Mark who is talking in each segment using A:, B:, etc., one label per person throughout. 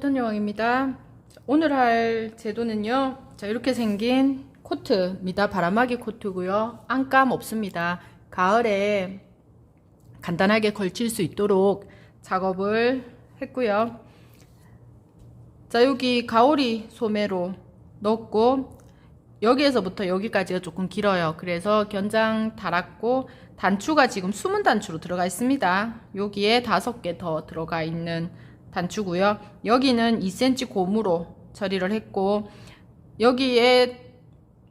A: 패턴 여왕입니다. 자, 오늘 할 제도는요. 자 이렇게 생긴 코트입니다. 바람막이 코트고요. 안감 없습니다. 가을에 간단하게 걸칠 수 있도록 작업을 했고요. 자 여기 가오리 소매로 넣었고 여기에서부터 여기까지가 조금 길어요. 그래서 견장 달았고 단추가 지금 숨은 단추로 들어가 있습니다. 여기에 다섯 개 더 들어가 있는 단추고요. 여기는 2cm 고무로 처리를 했고 여기에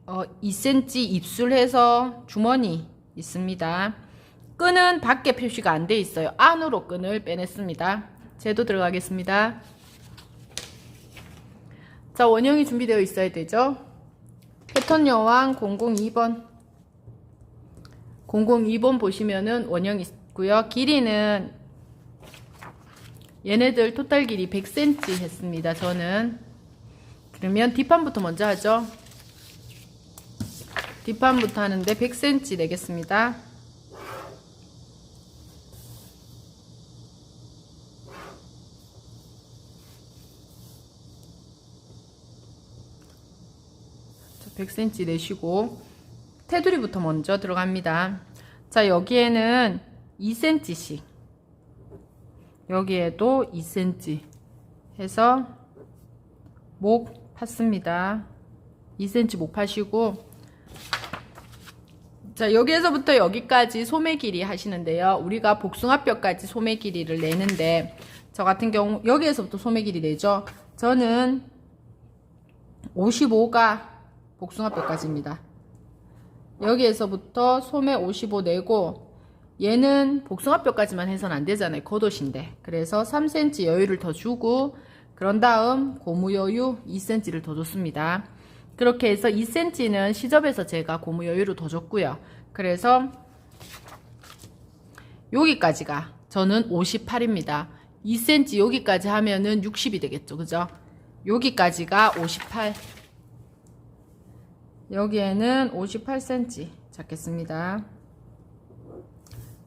A: 어, 2cm 입술해서 주머니 있습니다. 끈은 밖에 표시가 안 돼 있어요. 안으로 끈을 빼냈습니다. 제도 들어가겠습니다. 자 원형이 준비되어 있어야 되죠? 패턴 여왕 002번. 002번 보시면은 원형이 있고요. 길이는 얘네들 토탈 길이 100cm 했습니다 저는. 그러면 뒷판부터 먼저 하죠. 뒷판부터 하는데 100cm 내겠습니다. 자, 100cm 내시고 테두리부터 먼저 들어갑니다. 자, 여기에는 2cm씩 여기에도 2cm 해서 목 팠습니다. 2cm 목 파시고 자, 여기에서부터 여기까지 소매 길이 하시는데요. 우리가 복숭아뼈까지 소매 길이를 내는데 저 같은 경우 여기에서부터 소매 길이 내죠. 저는 55가 복숭아뼈까지입니다. 여기에서부터 소매 55 내고 얘는 복숭아뼈까지만 해서는 안 되잖아요. 겉옷인데. 그래서 3cm 여유를 더 주고 그런 다음 고무 여유 2cm를 더 줬습니다. 그렇게 해서 2cm는 시접에서 제가 고무 여유를 더 줬고요. 그래서 여기까지가 저는 58입니다. 2cm 여기까지 하면은 60이 되겠죠. 그죠? 여기까지가 58. 여기에는 58cm 잡겠습니다.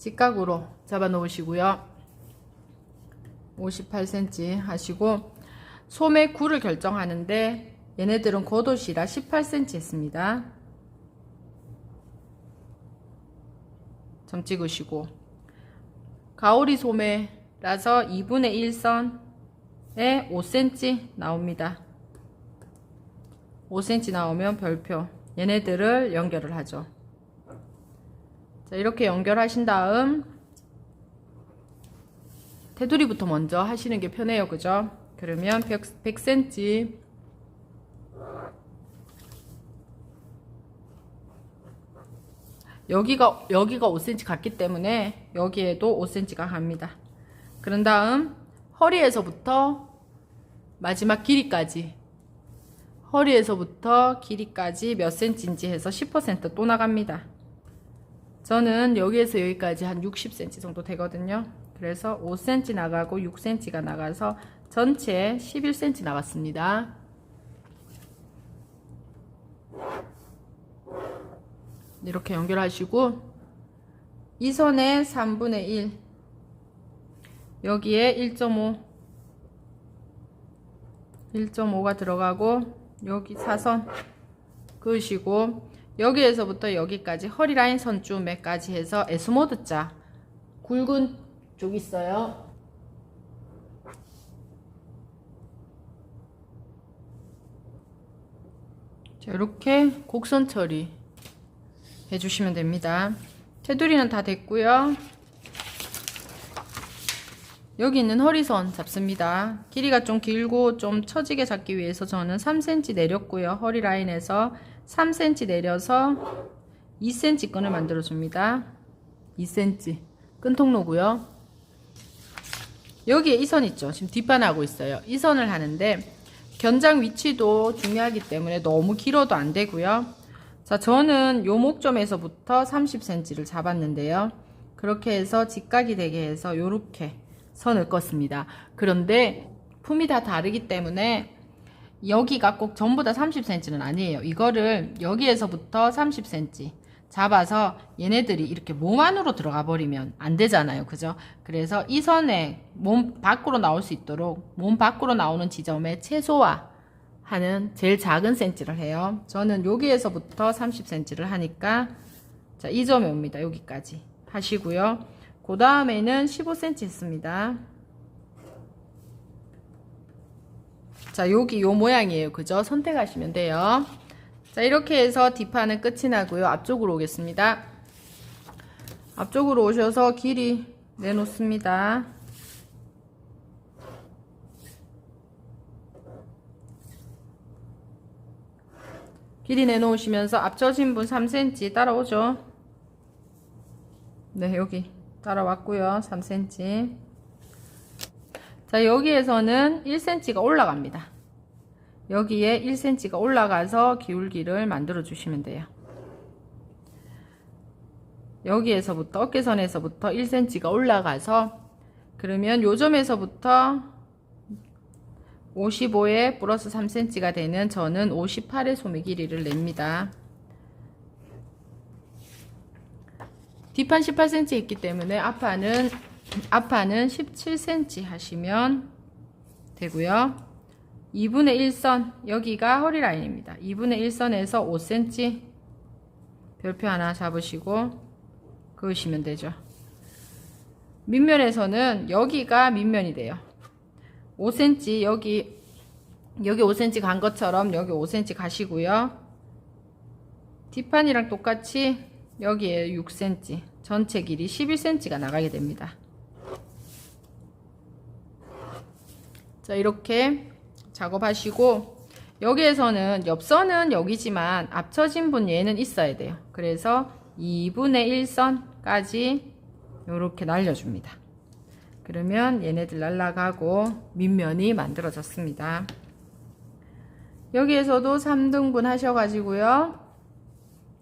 A: 직각으로 잡아 놓으시고요. 58cm 하시고 소매 굴을 결정하는데 얘네들은 겉옷이라 18cm 했습니다. 점 찍으시고 가오리 소매라서 2분의 1선에 5cm 나옵니다. 5cm 나오면 별표 얘네들을 연결을 하죠 자 이렇게 연결하신 다음 테두리부터 먼저 하시는 게 편해요. 그죠? 그러면 100, 100cm 여기가 여기가 5cm 같기 때문에 여기에도 5cm가 갑니다. 그런 다음 허리에서부터 마지막 길이까지. 허리에서부터 길이까지 몇 cm인지 해서 10%또 나갑니다. 저는 여기에서 여기까지 한 60cm 정도 되거든요. 그래서 5cm 나가고 6cm가 나가서 전체 11cm 나갔습니다. 이렇게 연결하시고 이 선에 3분의 1 여기에 1.5 1.5가 들어가고 여기 사선 그으시고 여기에서부터 여기까지 허리라인 선줄매까지 해서 에스모드 자 굵은 쪽 있어요 자 이렇게 곡선 처리 해주시면 됩니다 테두리는 다 됐고요 여기 있는 허리선 잡습니다. 길이가 좀 길고 좀 처지게 잡기 위해서 저는 3cm 내렸고요. 허리 라인에서 3cm 내려서 2cm 끈을 만들어 줍니다. 2cm 끈 통로고요. 여기에 이 선 있죠. 지금 뒷판 하고 있어요. 이 선을 하는데 견장 위치도 중요하기 때문에 너무 길어도 안 되고요. 자, 저는 요 목점에서부터 30cm를 잡았는데요. 그렇게 해서 직각이 되게 해서 요렇게 선을 껐습니다. 그런데 품이 다 다르기 때문에 여기가 꼭 전부 다 30cm는 아니에요. 이거를 여기에서부터 30cm 잡아서 얘네들이 이렇게 몸 안으로 들어가 버리면 안 되잖아요. 그죠? 그래서 이 선에 몸 밖으로 나올 수 있도록 몸 밖으로 나오는 지점에 최소화 하는 제일 작은 센치를 해요. 저는 여기에서부터 30cm를 하니까 자, 이 점에 옵니다. 여기까지 하시고요. 그 다음에는 15cm 했습니다. 자, 여기 요 모양이에요. 그죠? 선택하시면 돼요. 자, 이렇게 해서 뒷판은 끝이 나고요. 앞쪽으로 오겠습니다. 앞쪽으로 오셔서 길이 내놓습니다. 길이 내놓으시면서 앞쳐진 분 3cm 따라오죠. 네, 여기 따라왔고요. 3cm. 자, 여기에서는 1cm가 올라갑니다. 여기에 1cm가 올라가서 기울기를 만들어 주시면 돼요. 여기에서부터 어깨선에서부터 1cm가 올라가서 그러면 요 점에서부터 55에 플러스 3cm가 되는 저는 58의 소매 길이를 냅니다. 뒷판 18cm 있기 때문에 앞판은 앞판은 17cm 하시면 되고요. 2분의 1선 여기가 허리 라인입니다. 2분의 1선에서 5cm 별표 하나 잡으시고 그으시면 되죠. 밑면에서는 여기가 밑면이 돼요. 5cm 여기 여기 5cm 간 것처럼 여기 5cm 가시고요. 뒷판이랑 똑같이 여기에 6cm 전체 길이 11cm가 나가게 됩니다. 자 이렇게 작업하시고 여기에서는 옆선은 여기지만 앞쳐진 분 얘는 있어야 돼요. 그래서 2분의 1선까지 이렇게 날려줍니다. 그러면 얘네들 날라가고 밑면이 만들어졌습니다. 여기에서도 3등분 하셔가지고요.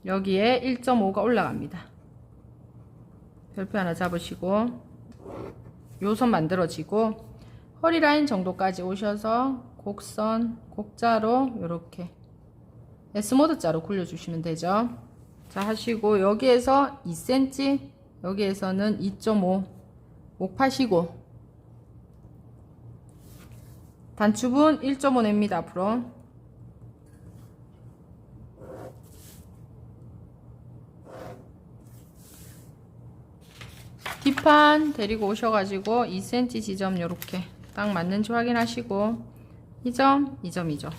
A: 여기에 1.5가 올라갑니다. 별표 하나 잡으시고 요선 만들어지고 허리 라인 정도까지 오셔서 곡선, 곡자로 이렇게 S모드 자로 굴려주시면 되죠. 자 하시고 여기에서 2cm 여기에서는 2.5 목파시고. 단추분 1.5 냅니다 앞으로. 뒷판 데리고 오셔가지고 2cm 지점 요렇게 딱 맞는지 확인하시고 이 점, 이 점이죠.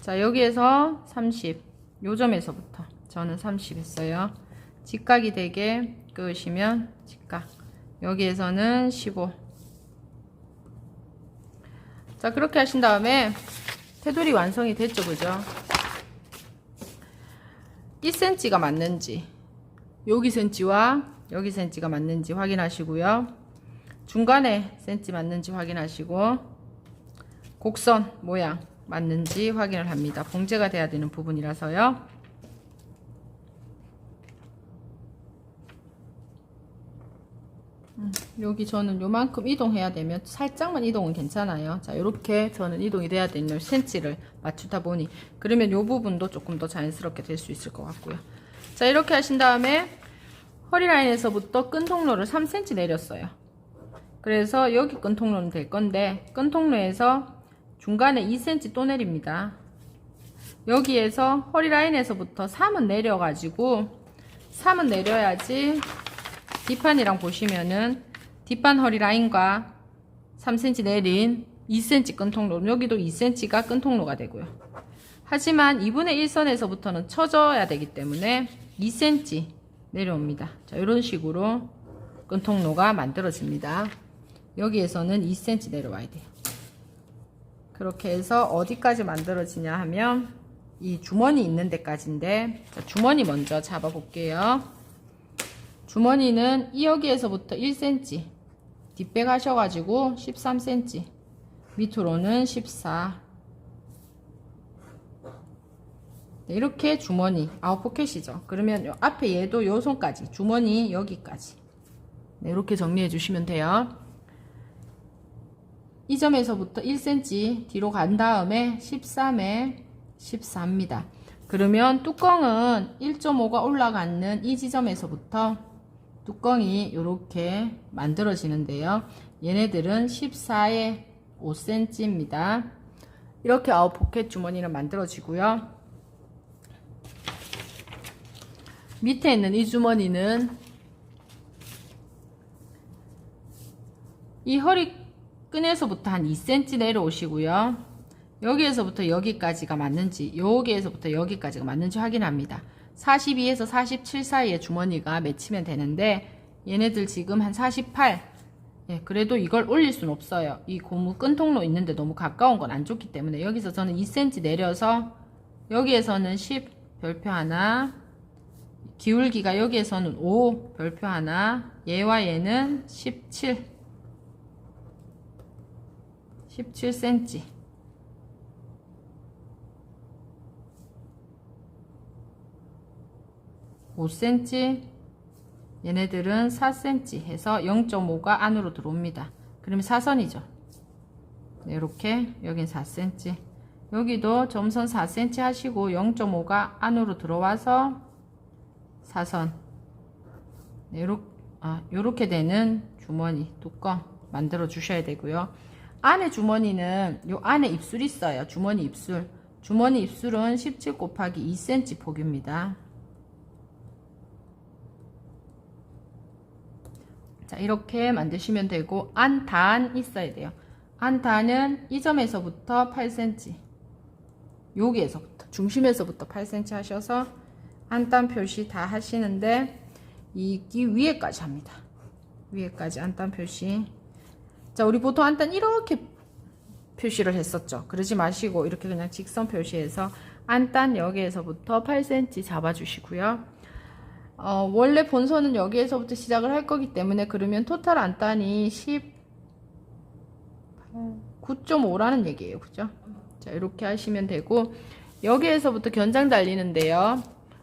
A: 자 여기에서 30 요 점에서부터 저는 30 했어요. 직각이 되게 끄시면 직각 여기에서는 15. 자, 그렇게 하신 다음에 테두리 완성이 됐죠, 그죠? 1cm가 맞는지, 여기 cm와 여기 cm가 맞는지 확인하시고요. 중간에 cm 맞는지 확인하시고, 곡선 모양 맞는지 확인을 합니다. 봉제가 돼야 되는 부분이라서요. 여기 저는 요만큼 이동해야 되면 살짝만 이동은 괜찮아요. 자, 이렇게 저는 이동이 돼야 되는 센치를 맞추다 보니 그러면 요 부분도 조금 더 자연스럽게 될 수 있을 것 같고요. 자, 이렇게 하신 다음에 허리 라인에서부터 끈 통로를 3cm 내렸어요. 그래서 여기 끈 통로는 될 건데 끈 통로에서 중간에 2cm 또 내립니다. 여기에서 허리 라인에서부터 3은 내려 가지고 3은 내려야지 뒷판이랑 보시면은 뒷판 허리 라인과 3cm 내린 2cm 끈 통로 여기도 2cm가 끈 통로가 되고요. 하지만 2분의 1선에서부터는 쳐져야 되기 때문에 2cm 내려옵니다. 자, 이런 식으로 끈 통로가 만들어집니다. 여기에서는 2cm 내려와야 돼요. 그렇게 해서 어디까지 만들어지냐 하면 이 주머니 있는 데까지인데 자, 주머니 먼저 잡아 볼게요. 주머니는 이 여기에서부터 1cm 뒷백 하셔가지고 13cm 밑으로는 14 네, 이렇게 주머니 아웃 포켓이죠 그러면 요 앞에 얘도 요 손까지 주머니 여기까지 네, 이렇게 정리해 주시면 돼요 이 점에서부터 1cm 뒤로 간 다음에 13에 14입니다 그러면 뚜껑은 1.5가 올라가는 이 지점에서부터 뚜껑이 이렇게 만들어지는데요. 얘네들은 14에 5cm입니다. 이렇게 아웃 포켓 주머니는 만들어지고요. 밑에 있는 이 주머니는 이 허리 끈에서부터 한 2cm 내려오시고요. 여기에서부터 여기까지가 맞는지 여기에서부터 여기까지가 맞는지 확인합니다. 42에서 47 사이의 주머니가 맺히면 되는데 얘네들 지금 한 48. 예, 그래도 이걸 올릴 순 없어요. 이 고무 끈통로 있는데 너무 가까운 건 안 좋기 때문에 여기서 저는 2cm 내려서 여기에서는 10 별표 하나 기울기가 여기에서는 5 별표 하나 얘와 얘는 17 17cm 5cm 얘네들은 4cm 해서 0.5가 안으로 들어옵니다. 그러면 사선이죠. 네, 이렇게 여긴 4cm 여기도 점선 4cm 하시고 0.5가 안으로 들어와서 사선 네, 요렇게, 아, 되는 주머니 뚜껑 만들어 주셔야 되고요. 안에 주머니는 요 안에 입술 있어요. 주머니 입술. 주머니 입술은 17 곱하기 2cm 폭입니다. 자, 이렇게 만드시면 되고 안단 있어야 돼요. 안단은 이 점에서부터 8cm. 여기에서부터 중심에서부터 8cm 하셔서 안단 표시 다 하시는데 이기 위에까지 합니다. 위에까지 안단 표시. 자, 우리 보통 안단 이렇게 표시를 했었죠. 그러지 마시고 이렇게 그냥 직선 표시해서 안단 여기에서부터 8cm 잡아주시고요. 어, 원래 본선은 여기에서부터 시작을 할 거기 때문에 그러면 토탈 안단이 10 9.5라는 얘기예요. 그죠? 자, 이렇게 하시면 되고 여기에서부터 견장 달리는데요.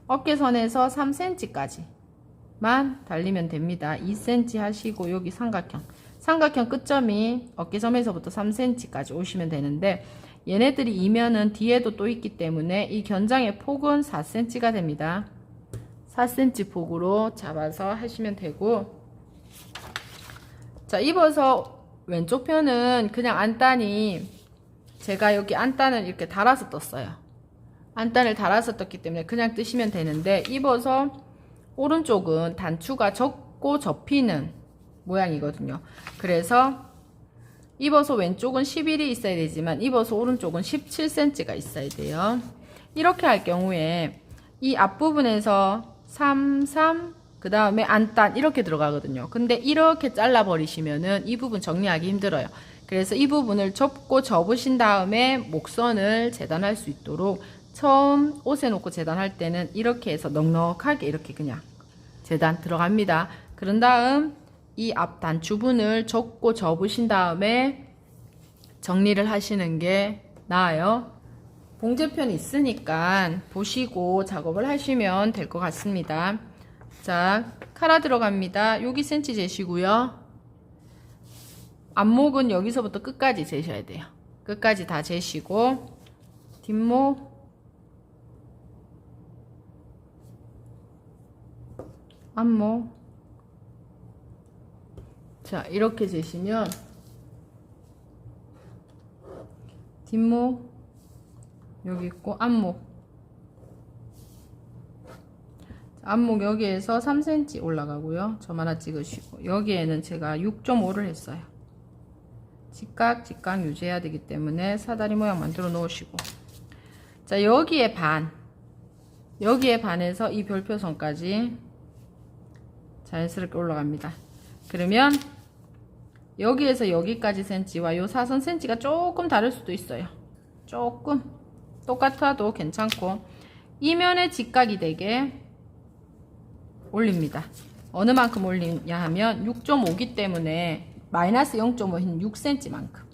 A: 어깨선에서 3cm까지만 달리면 됩니다. 2cm 하시고 여기 삼각형 삼각형 끝점이 어깨점에서부터 3cm까지 오시면 되는데 얘네들이 이면은 뒤에도 또 있기 때문에 이 견장의 폭은 4cm가 됩니다. 4cm 폭으로 잡아서 하시면 되고 자 입어서 왼쪽 편은 그냥 안단이 제가 여기 안단을 이렇게 달아서 떴어요 안단을 달아서 떴기 때문에 그냥 뜨시면 되는데 입어서 오른쪽은 단추가 적고 접히는 모양이거든요 그래서 입어서 왼쪽은 11이 있어야 되지만 입어서 오른쪽은 17cm가 있어야 돼요 이렇게 할 경우에 이 앞부분에서 3, 3, 그 다음에 안단 이렇게 들어가거든요. 근데 이렇게 잘라 버리시면은 이 부분 정리하기 힘들어요. 그래서 이 부분을 접고 접으신 다음에 목선을 재단할 수 있도록 처음 옷에 놓고 재단할 때는 이렇게 해서 넉넉하게 이렇게 그냥 재단 들어갑니다. 그런 다음 이 앞 단추분을 접고 접으신 다음에 정리를 하시는 게 나아요. 봉제편 있으니까 보시고 작업을 하시면 될 것 같습니다. 자, 카라 들어갑니다. 여기 센치 재시고요. 앞목은 여기서부터 끝까지 재셔야 돼요. 끝까지 다 재시고 뒷목 앞목 자, 이렇게 재시면 뒷목 여기 있고 앞목. 앞목 여기에서 3cm 올라가고요. 점 하나 찍으시고. 여기에는 제가 6.5를 했어요. 직각 직각 유지해야 되기 때문에 사다리 모양 만들어 놓으시고. 자 여기에 반. 여기에 반해서 이 별표선까지 자연스럽게 올라갑니다. 그러면 여기에서 여기까지 센치와 요 사선 센치가 조금 다를 수도 있어요 조금 똑같아도 괜찮고 이면에 직각이 되게 올립니다. 어느 만큼 올리냐 하면 6.5기 때문에 마이너스 0.5인 6cm만큼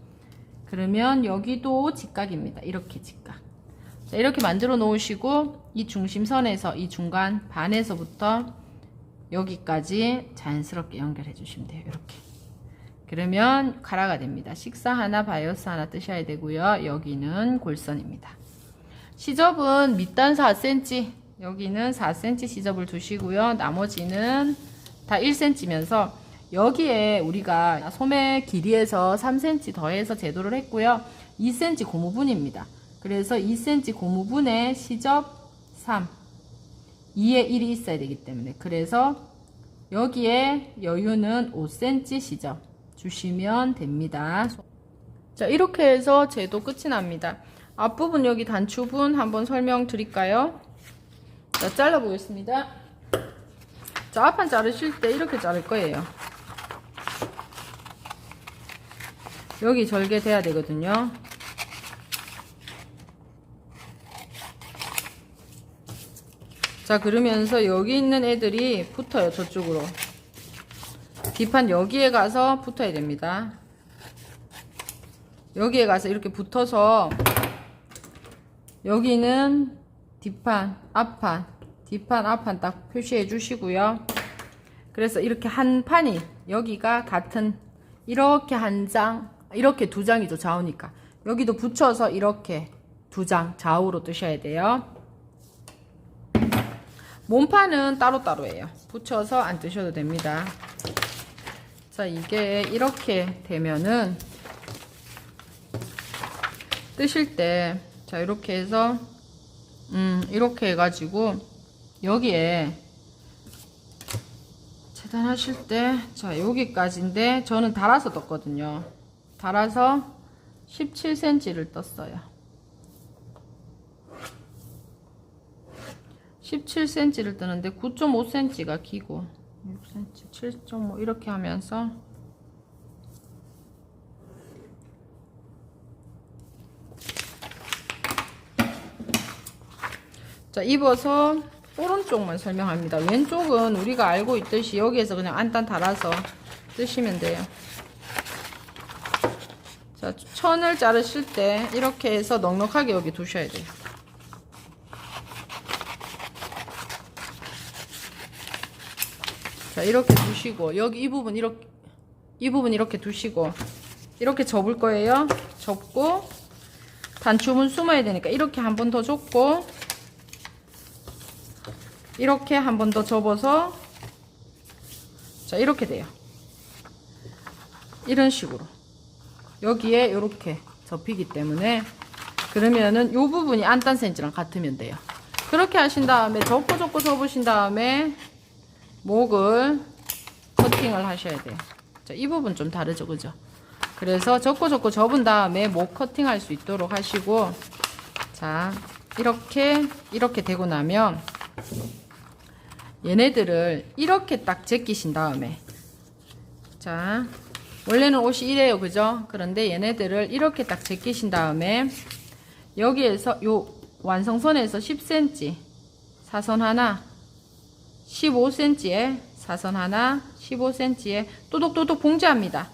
A: 그러면 여기도 직각입니다. 이렇게 직각 자, 이렇게 만들어 놓으시고 이 중심선에서 이 중간 반에서부터 여기까지 자연스럽게 연결해 주시면 돼요. 이렇게 그러면 카라가 됩니다. 식사 하나 바이오스 하나 뜨셔야 되고요. 여기는 골선입니다. 시접은 밑단 4cm, 여기는 4cm 시접을 두시고요. 나머지는 다 1cm면서 여기에 우리가 소매 길이에서 3cm 더해서 제도를 했고요. 2cm 고무분입니다. 그래서 2cm 고무분에 시접 3, 2에 1이 있어야 되기 때문에 그래서 여기에 여유는 5cm 시접 주시면 됩니다. 자 이렇게 해서 제도 끝이 납니다. 앞부분 여기 단추분 한번 설명드릴까요? 자 잘라 보겠습니다. 자 앞판 자르실 때 이렇게 자를 거예요. 여기 절개 돼야 되거든요. 자 그러면서 여기 있는 애들이 붙어요 저쪽으로 뒷판 여기에 가서 붙어야 됩니다 여기에 가서 이렇게 붙어서 여기는 뒷판 앞판 뒷판 앞판 딱 표시해 주시고요 그래서 이렇게 한 판이 여기가 같은 이렇게 한 장 이렇게 두 장이죠 좌우니까 여기도 붙여서 이렇게 두 장 좌우로 뜨셔야 돼요 몸판은 따로따로예요. 붙여서 안 뜨셔도 됩니다. 자, 이게 이렇게 되면은 뜨실 때, 자, 이렇게 해서, 음, 이렇게 해가지고, 여기에 재단하실 때, 자, 여기까지인데, 저는 달아서 떴거든요. 달아서 17cm를 떴어요. 17cm를 뜨는데 9.5cm가 기고 6cm, 7.5 이렇게 하면서 자 입어서 오른쪽만 설명합니다. 왼쪽은 우리가 알고 있듯이 여기에서 그냥 안단 달아서 뜨시면 돼요. 자 천을 자르실 때 이렇게 해서 넉넉하게 여기 두셔야 돼요. 자 이렇게 두시고 여기 이 부분 이렇게 이 부분 이렇게 두시고 이렇게 접을 거예요. 접고 단추문 숨어야 되니까 이렇게 한 번 더 접고 이렇게 한 번 더 접어서 자 이렇게 돼요. 이런 식으로. 여기에 이렇게 접히기 때문에 그러면은 요 부분이 안단 센치랑 같으면 돼요. 그렇게 하신 다음에 접고 접고 접으신 다음에 목을 커팅을 하셔야 돼요. 자, 이 부분 좀 다르죠, 그죠? 그래서 접고 접고 접은 다음에 목 커팅할 수 있도록 하시고, 자, 이렇게, 이렇게 되고 나면, 얘네들을 이렇게 딱 제끼신 다음에, 자, 원래는 옷이 이래요, 그죠? 그런데 얘네들을 이렇게 딱 제끼신 다음에, 여기에서 요 완성선에서 10cm, 사선 하나, 15cm에 사선 하나, 15cm에 또독또독 봉제합니다.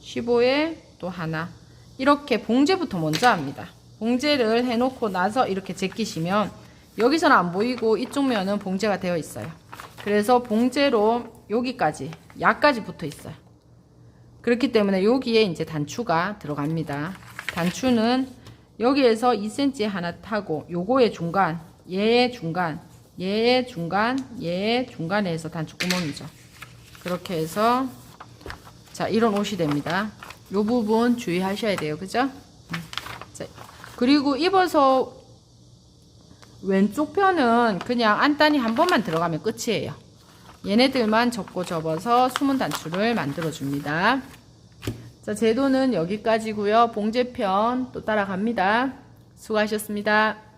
A: 15에 또 하나. 이렇게 봉제부터 먼저 합니다. 봉제를 해놓고 나서 이렇게 제끼시면 여기서는 안 보이고 이쪽 면은 봉제가 되어 있어요. 그래서 봉제로 여기까지, 약까지 붙어 있어요. 그렇기 때문에 여기에 이제 단추가 들어갑니다. 단추는 여기에서 2cm 하나 타고 요거의 중간, 얘의 중간, 얘의 중간, 얘의 중간에서 단추구멍이죠. 그렇게 해서 자 이런 옷이 됩니다. 요 부분 주의하셔야 돼요. 그죠? 음. 자, 그리고 입어서 왼쪽 편은 그냥 안단이 한 번만 들어가면 끝이에요. 얘네들만 접고 접어서 숨은 단추를 만들어 줍니다. 자, 제도는 여기까지고요. 봉제편 또 따라갑니다. 수고하셨습니다.